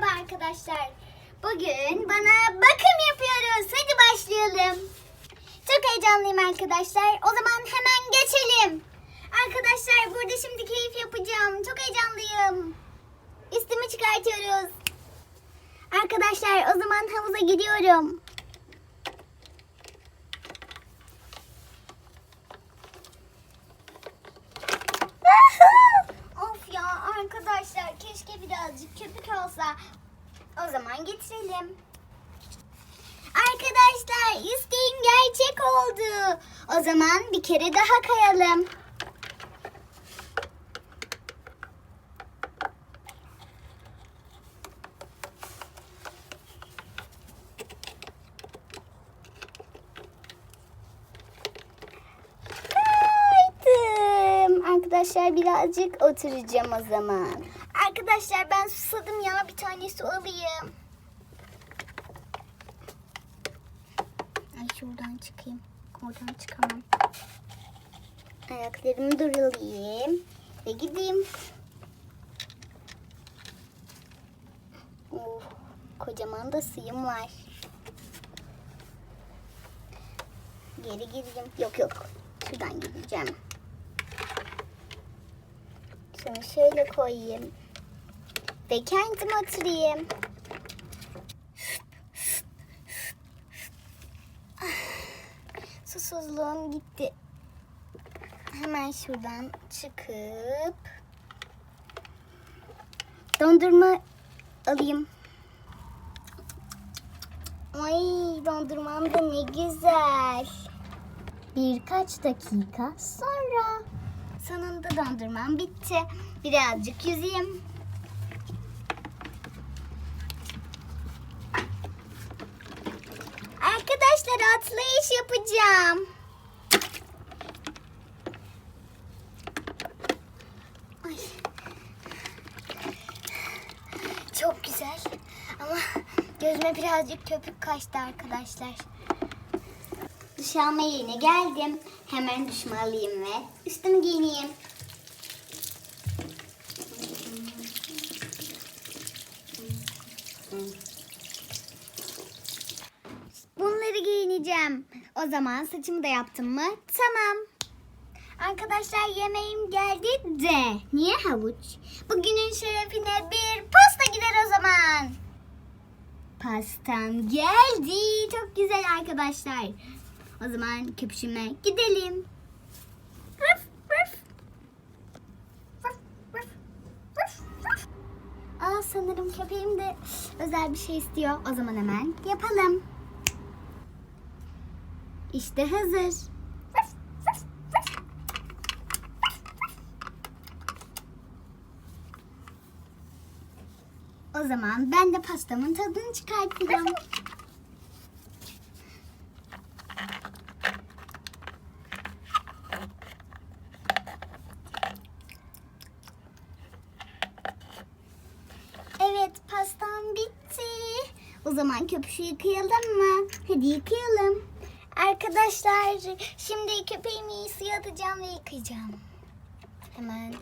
Merhaba arkadaşlar. Bugün bana bakım yapıyoruz. Hadi başlayalım. Çok heyecanlıyım arkadaşlar. O zaman hemen geçelim. Arkadaşlar burada şimdi keyif yapacağım. Çok heyecanlıyım. Üstümü çıkartıyoruz. Arkadaşlar o zaman havuza gidiyorum. Keşke birazcık köpük olsa. O zaman getirelim. Arkadaşlar isteğim gerçek oldu. O zaman bir kere daha kayalım. Arkadaşlar birazcık oturacağım o zaman. Arkadaşlar ben susadım ya bir tane su alayım. Ay şuradan çıkayım. Oradan çıkamam. Ayaklarımı durulayım ve gideyim. Oh, kocaman da suyum var. Geri gideyim. Yok yok. Şuradan gideceğim. Şunu şöyle koyayım. Ve kendim oturayım. Susuzluğum gitti. Hemen şuradan çıkıp dondurma alayım. Ay dondurmam da ne güzel. Birkaç dakika sonra sonunda dondurmam bitti. Birazcık yüzeyim. Arkadaşlar atlayış yapacağım. Ay. Çok güzel. Ama gözüme birazcık köpük kaçtı arkadaşlar. Duş alma yerine geldim. Hemen duşumu alayım ve üstümü giyineyim. Bunları O zaman saçımı da yaptım mı? Tamam. Arkadaşlar yemeğim geldi de. Niye havuç? Bugünün şerefine bir pasta gider o zaman. Pastam geldi. Çok güzel arkadaşlar. O zaman köpüşüme gidelim. Rıf, rıf. Rıf. Aa, sanırım köpeğim de özel bir şey istiyor. O zaman hemen yapalım. İşte hazır. O zaman ben de pastamın tadını çıkartacağım. Evet pastam bitti. O zaman köpüşü yıkayalım mı? Hadi yıkayalım. Arkadaşlar şimdi köpeğimi suya atacağım ve yıkayacağım. Hemen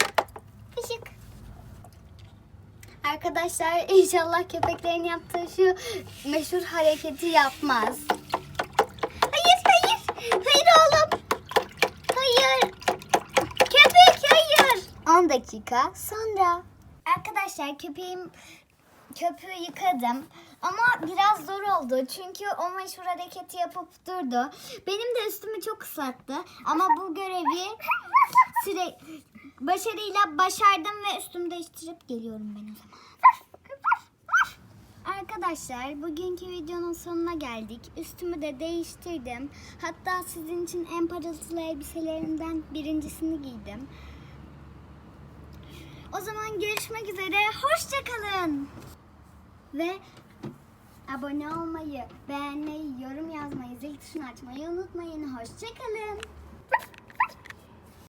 ışık. Arkadaşlar inşallah köpeklerin yaptığı şu meşhur hareketi yapmaz. Hayır hayır. Hayır oğlum. Hayır. Köpek hayır. 10 dakika sonra. Arkadaşlar köpeğim köpüğü yıkadım. Ama biraz zor oldu. Çünkü o meşhur hareketi yapıp durdu. Benim de üstümü çok ıslattı. Ama bu görevi süre başarıyla başardım ve üstümü değiştirip geliyorum ben o zaman. Arkadaşlar bugünkü videonun sonuna geldik. Üstümü de değiştirdim. Hatta sizin için en parıltılı elbiselerimden birincisini giydim. O zaman görüşmek üzere. Hoşçakalın. Ve abone olmayı, beğenmeyi, yorum yazmayı, zil tuşunu açmayı unutmayın. Hoşçakalın.